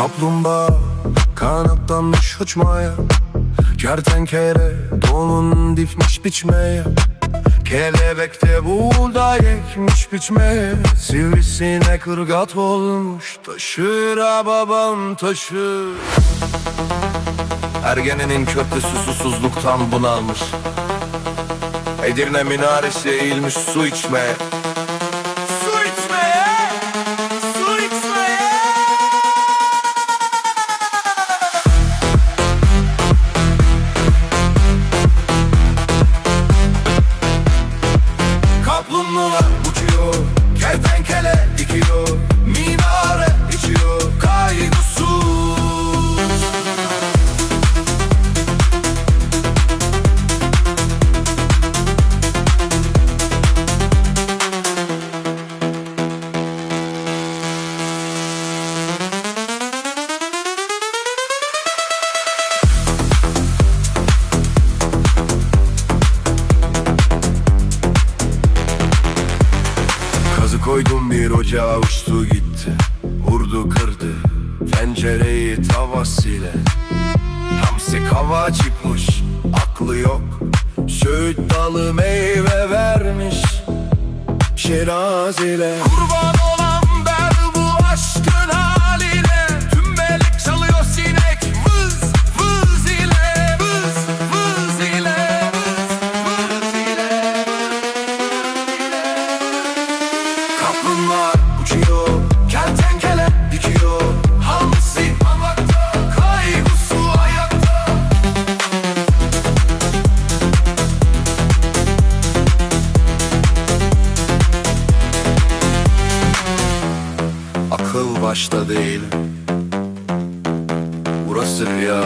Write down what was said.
Kaplumbağa kanatlanmış uçmaya Kertenkele donun difmiş biçmeye Kelebek de buğday ekmiş biçmeye Sivrisinek ırgat olmuş taşır ha babam taşır. Ergenenin köprüsü susuzluktan bunalmış Edirne minaresi eğilmiş su içmeye Kaplumbağalar uçuyor. Kertenkele dikiyor Koydum bir ocağa uçtu gitti. Vurdu kırdı tencereyi tavasıyla. Hamsi kava çıkmış aklı yok. Söğüt dalı meyve vermiş Şiraz ile. Kurban Kaplumbağalar uçuyor. Kertenkele dikiyor. Hamsi hamakta Kaygısı ayakta. Akıl başta değil. Burası rüya